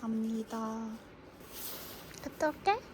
갑니다. 갔다 올게.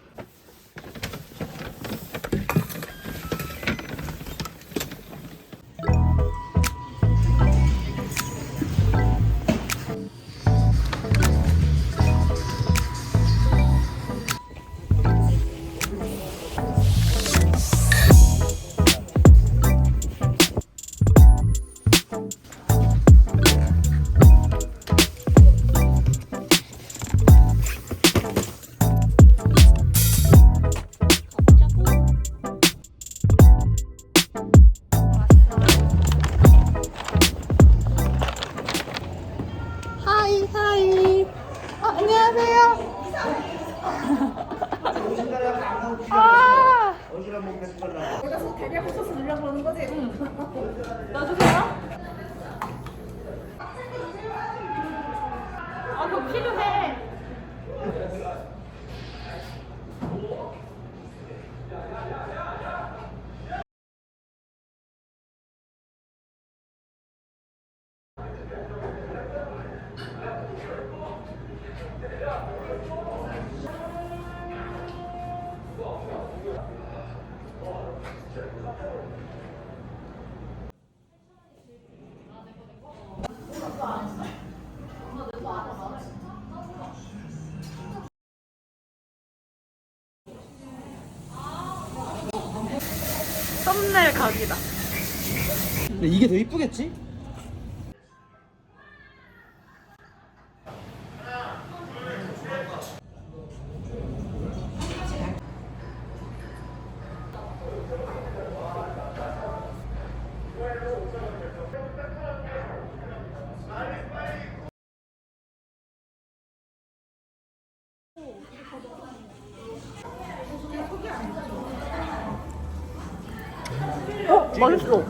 각이다. 근데 이게 더 이쁘겠지? 어, 맛있어.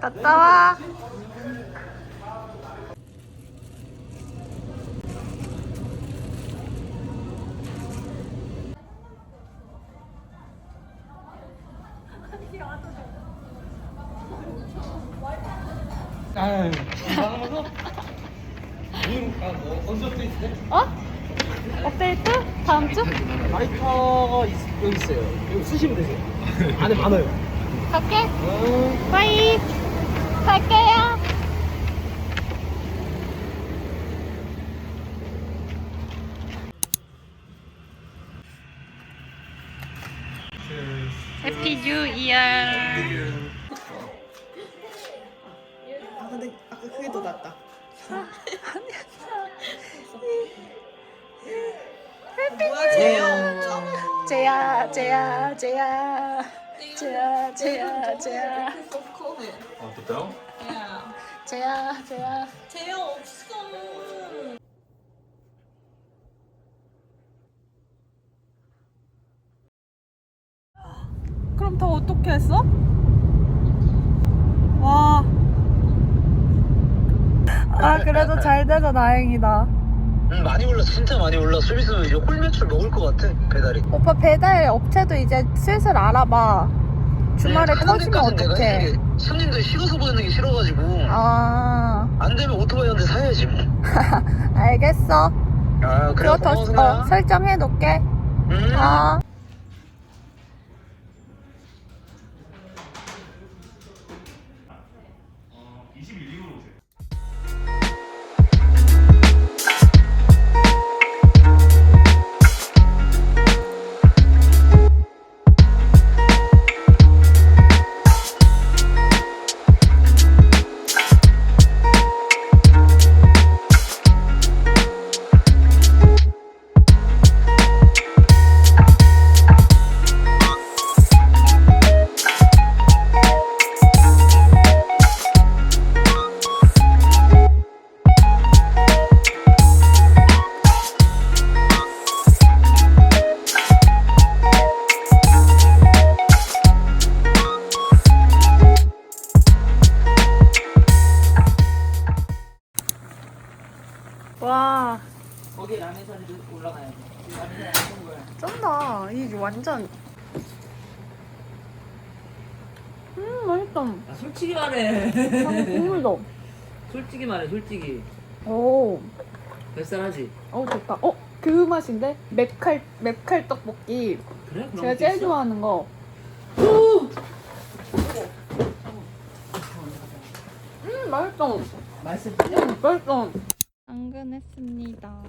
갔다 와. 아유, 아, 뭐, 언제 어? 업데이트? 다음 주? 라이터가 있, 여기 있어요. 여기 쓰시면 되세요. 안에 많아요. 갈게. 어, 바이. 갈게요. 해피 뉴 이어. 아 근데 아까 그게 더 낫다. 뭐야 쟤요? 제야, 제야, 제야. 제야, 제야, 제야. 아, 됐다요? 제야, 제야. 쟤요 없어. 그럼 더 어떻게 했어? 와. 아, 그래도 잘 돼서 다행이다. 응, 많이 올랐어. 진짜 많이. 좀 있으면 이제 홀 매출 먹을 것 같아, 배달이. 오빠 배달 업체도 이제 슬슬 알아봐. 주말에 응, 터지면 내가 어떡해. 손님들 식어서 보내는 게 싫어가지고. 아, 안 되면 오토바이 한대 사야지, 뭐. 알겠어. 아, 그래. 그거 더 고마워. 어, 설정해 놓을게. 응. 아. 와, 거기 라면 올라가야 돼. 라면 안 거야. 쩐다. 이게 완전. 음, 맛있다. 아, 솔직히 말해. 국물도. 솔직히 말해, 솔직히. 오. 뱃살하지. 어 좋다. 어 그 맛인데 맵칼 맵칼 떡볶이. 그래? 제가 제일 있어? 좋아하는 거. 음 맛있어. 맛있을 음, 맛있어. 당근했습니다.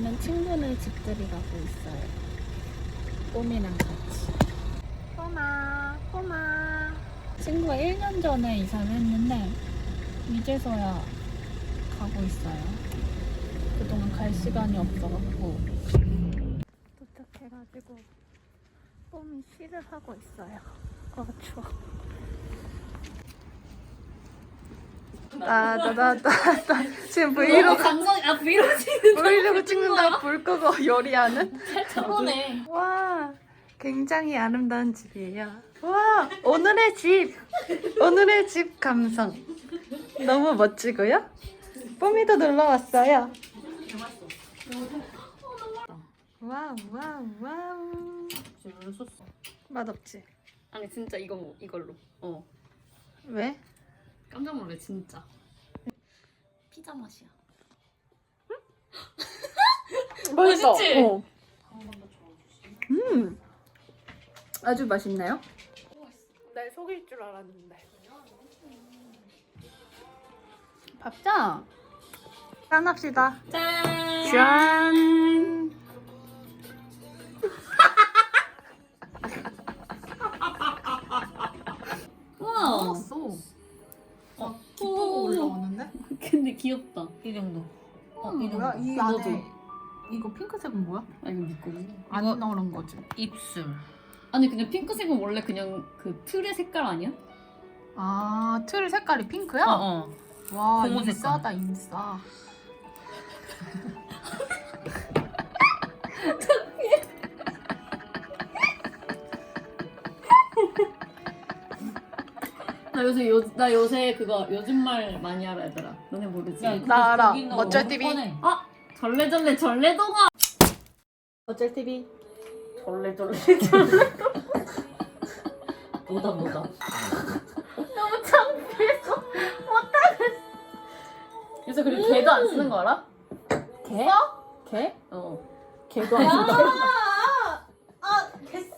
오늘은 친구네 집들이 가고 있어요. 뽀미랑 같이. 뽀마, 뽀마. 친구가 1년 전에 이사를 했는데 이제서야 가고 있어요. 그동안 갈 시간이 없어갖고 도착해가지고 뽀미 쉬를 하고 있어요. 아 추워. 따다다다다. 지금 브이로그 감성, 아 브이로그 찍는 브이로그 찍는다고 불 끄고 요리하는. 거네. 와, 굉장히 아름다운 집이에요. 와, 오늘의 집. 오늘의 집 감성. 너무 멋지고요. 뽀미도 놀러 왔어요. 와우, 와우, 와우. 맛없지? 아니 진짜 이거 뭐 이걸로. 어. 왜? 깜짝 놀래 진짜. 피자 맛이야. 맛있어. 맛있지? 어. 음, 아주 맛있나요? 날 속일 줄 알았는데. 밥자. 짠합시다. 짠. 짠. 근데 귀엽다. 이 정도. 어, 이 뭐야? 정도. 이 너도. 안에 이거 핑크색은 뭐야? 아 이거 네. 안 넣은 거지. 입술. 아니 그냥 핑크색은 원래 그냥 그 틀의 색깔 아니야? 아, 틀 색깔이 핑크야? 어. 와, 고무 색깔. 인싸다, 인싸. 나 요새 요, 나 요새 그거 요즘 말 많이 알아 얘들아. 너네 모르지? 나 알아. 어쩔 TV. 아 절레절레 절레동아. 어쩔 TV. 절레절레 절레. 뭐다 뭐다. 너무 창피해서 못하겠어. 그래서 그리고 개도 안 쓰는 거 알아? 개? 개? 어. 개도 안 쓴다. 아, 개써.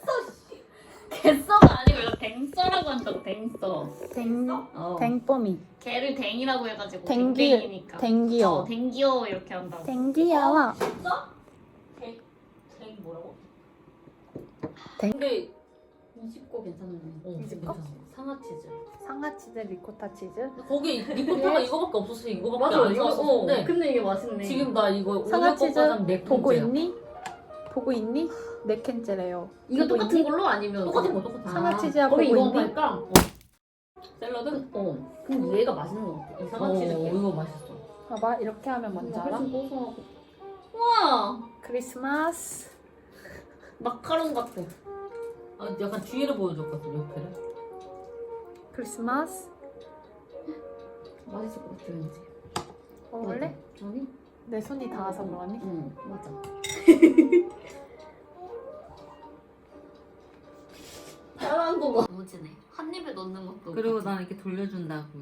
개써가 아니고 이거 댕써라고 한다고 댕써. 댕, 어. 댕뽀미. 개를 댕이라고 해가지고 댕기- 댕댕이니까. 댕기요. 어, 댕기요 이렇게 한다고. 댕기야와. 진짜? 댕, 댕 뭐라고? 댕- 근데 20고 괜찮네. 어, 20거? 상하치즈. 상하 치즈, 리코타 치즈. 거기 리코타가 이거밖에 없어서 이거밖에 맞아, 안 이거 사왔었는데 어. 근데 이게 맛있네. 지금 나 이거 상하치즈 오늘 거까지 네 보고. 있니? 보고 있니? 네 캔째래요. 이거 보고 똑같은 있니? 걸로 아니면 똑같은 거 똑같은 거. 상하 치즈야 거기 보고 이거 있니? 할까? 어. 샐러드? 어. 근데 얘가 맛있는 것 같아. 이 어, 상하치즈 게. 이거 맛있어. 봐봐, 이렇게 하면 뭔지 알아? 훨씬 고소하고. 와 크리스마스. 마카롱 같아. 아, 약간 뒤에를 보여줬거든 옆에를. 크리스마스. 맛있을 것 같아 왠지. 먹을래? 아니? 내 손이 닿아서 그러니? 응 맞아. 거가 무지네. 한 입에 넣는 것도. 그리고 난 이렇게 돌려준다고.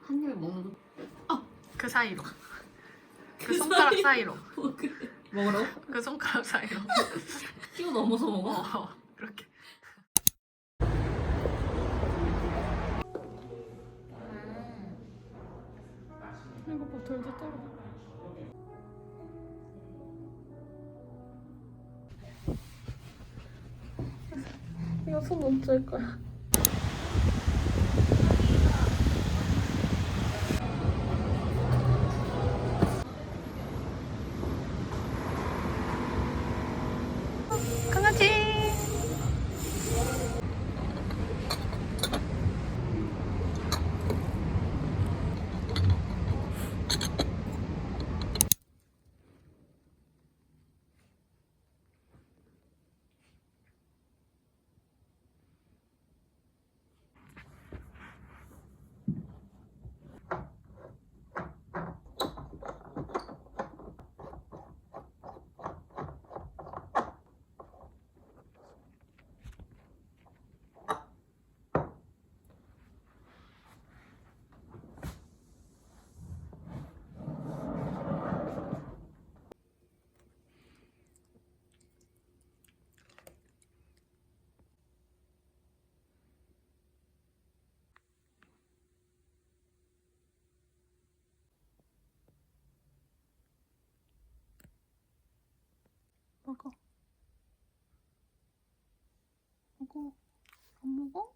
한 입에 먹는 거. 그 사이로. 그 손가락 사이로. 먹으라고? 그 손가락 사이로. 끼고 넘어서 먹어? 어, 그렇게. 이거 봐, 돌도 떨어. 손 얹을 거야. 먹어. 먹어. 안 먹어?